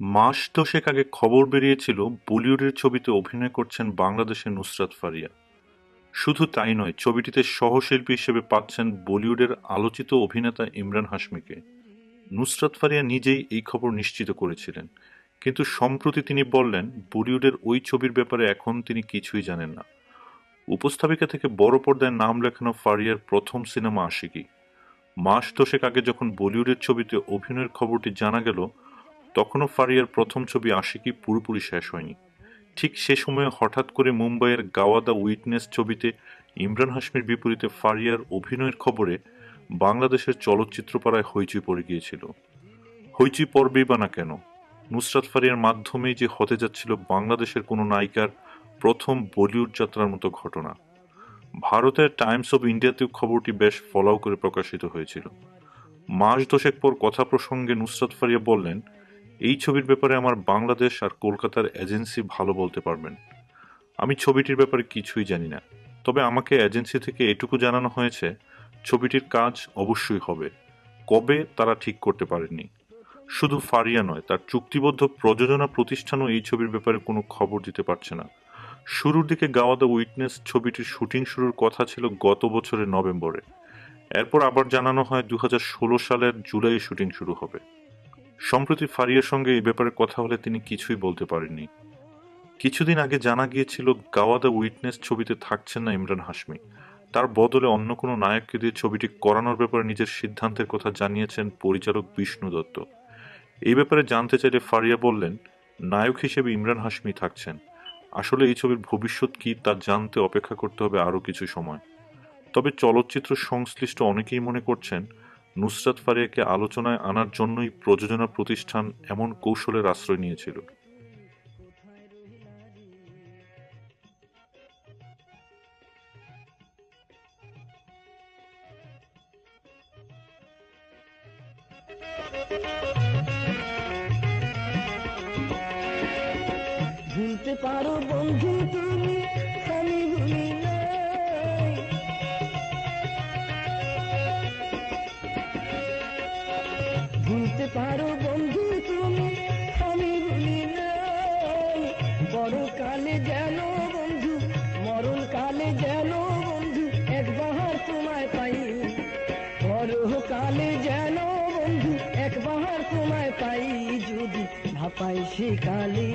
মাস দশেক আগে খবর বেরিয়েছিল বলিউডের ছবিতে অভিনয় করছেন বাংলাদেশের নুসরাত ফারিয়া। শুধু তাই নয়, ছবিটিতে সহশিল্পী হিসেবে পাচ্ছেন বলিউডের আলোচিত অভিনেতা ইমরান হাশমিকে। নুসরাত ফারিয়া নিজেই এই খবর নিশ্চিত করেছিলেন। কিন্তু সম্প্রতি তিনি বললেন, বলিউডের ওই ছবির ব্যাপারে এখন তিনি কিছুই জানেন না। উপস্থাপিকা থেকে বড় পর্দায় নাম লেখানো ফারিয়ার প্রথম সিনেমা আশিকি। মাস দশেক আগে যখন বলিউডের ছবিতে অভিনয়ের খবরটি জানা গেল তখনও ফারিয়ার প্রথম ছবি আশিকি পুরোপুরি শেষ হয়নি। ঠিক সে সময়ে হঠাৎ করে মুম্বাইয়ের গাওয়া দ্য উইটনেস ছবিতে ইমরান হাশমির বিপরীতে ফারিয়ার অভিনয়ের খবরে বাংলাদেশের চলচ্চিত্র পাড়ায় হইচই পড়ে গিয়েছিল। হইচই পড়বেই বা না কেন? নুসরাত ফারিয়ার মাধ্যমেই যে হতে যাচ্ছিল বাংলাদেশের কোনো নায়িকার প্রথম বলিউড যাত্রার মতো ঘটনা। ভারতের টাইমস অব ইন্ডিয়াতেও খবরটি বেশ ফলাও করে প্রকাশিত হয়েছিল। মাস দশেক পর কথা প্রসঙ্গে নুসরাত ফারিয়া বললেন এই ছবির ব্যাপারে আমার বাংলাদেশ আর কলকাতার এজেন্সি ভালো বলতে পারবেন। আমি ছবিটির ব্যাপারে কিছুই জানি না। তবে আমাকে এজেন্সি থেকে এটুকু জানানো হয়েছে, ছবিটির কাজ অবশ্যই হবে। কবে তারা ঠিক করতে পারেননি। শুধু ফারিয়া নয়, তার চুক্তিবদ্ধ প্রযোজনা প্রতিষ্ঠানও এই ছবির ব্যাপারে কোনো খবর দিতে পারছে না। শুরুর দিকে গাওয়া দ্য উইটনেস ছবিটির শুটিং শুরুর কথা ছিল গত বছরের নভেম্বরে। এরপর আবার জানানো হয় দু হাজার ষোলো সালের জুলাই শুটিং শুরু হবে। সম্প্রতি ফারিয়ার সঙ্গে এই ব্যাপারে কথা হলে তিনি কিছুই বলতে পারেননি। কিছুদিন আগে জানা গিয়েছিল গাওয়া দ্য উইটনেস ছবিতে থাকছেন না ইমরান হাশমি। তার বদলে অন্য কোনো নায়ককে দিয়ে ছবিটি করানোর ব্যাপারে নিজের সিদ্ধান্তের কথা জানিয়েছেন পরিচালক বিষ্ণু দত্ত। এই ব্যাপারে জানতে চাইলে ফারিয়া বললেন, নায়ক হিসেবে ইমরান হাশমি থাকছেন। আসলে এই ছবির ভবিষ্যৎ কি তা জানতে অপেক্ষা করতে হবে আরও কিছু সময়। তবে চলচ্চিত্র সংশ্লিষ্ট অনেকেই মনে করছেন নুসরাত ফারিয়াকে আলোচনায় আনার জন্যই প্রযোজনা প্রতিষ্ঠান এমন কৌশলের আশ্রয় নিয়েছিল। ভুলতে পারো বন্ধু তুমি। ভুলতে পারো বন্ধু তুমি, আমি ভুলি বড় কালে যেন বন্ধু, মরণ কালে যেন বন্ধু একবার তোমায় পাই। বড় কালে যেন বন্ধু একবার তোমায় পাই। যদি ভাপাই সে কালে